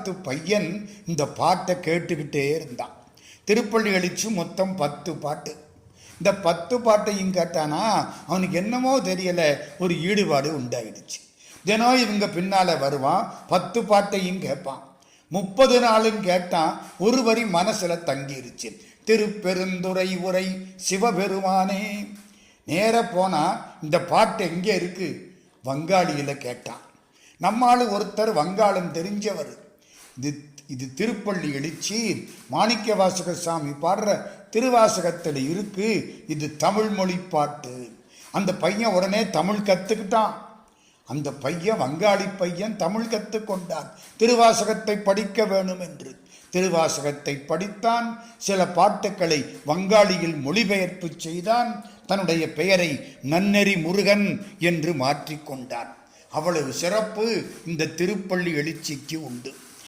பத்து பையன் இந்த பாட்டை கேட்டுக்கிட்டே இருந்தான். திருப்பள்ளி அழிச்சு மொத்தம் பத்து பாட்டு. இந்த பத்து பாட்டையும் கேட்டானா அவனுக்கு என்னமோ தெரியலை ஒரு ஈடுபாடு உண்டாயிடுச்சு. தினம் இவங்க பின்னால வருவான் பத்து பாட்டையும் கேட்பான். முப்பது நாளும் கேட்டான் ஒரு வரி மனசுல தங்கிருச்சு. திருப்பெருந்துரை உரை சிவபெருமானே. நேர போனால் இந்த பாட்டு எங்கே இருக்கு? வங்காளியில கேட்டான். நம்மால் ஒருத்தர் வங்காளம் தெரிஞ்சவர். இது இது திருப்பள்ளி எழுச்சி. மாணிக்க வாசக சாமி பாடுற திருவாசகத்தில் இருக்கு இது தமிழ் மொழி பாட்டு. அந்த பையன் உடனே தமிழ் கற்றுக்கிட்டான் அந்த பையன் வங்காளி பையன் தமிழ் கற்றுக்கொண்டான் திருவாசகத்தை படிக்க வேணும் என்று திருவாசகத்தை படித்தான். சில பாட்டுக்களை வங்காளியில் மொழிபெயர்ப்பு செய்தான். தன்னுடைய பெயரை நன்னெறி முருகன் என்று மாற்றிக்கொண்டான் அவ்வளவு சிறப்பு இந்த திருப்பள்ளி எழுச்சிக்கு உண்டு.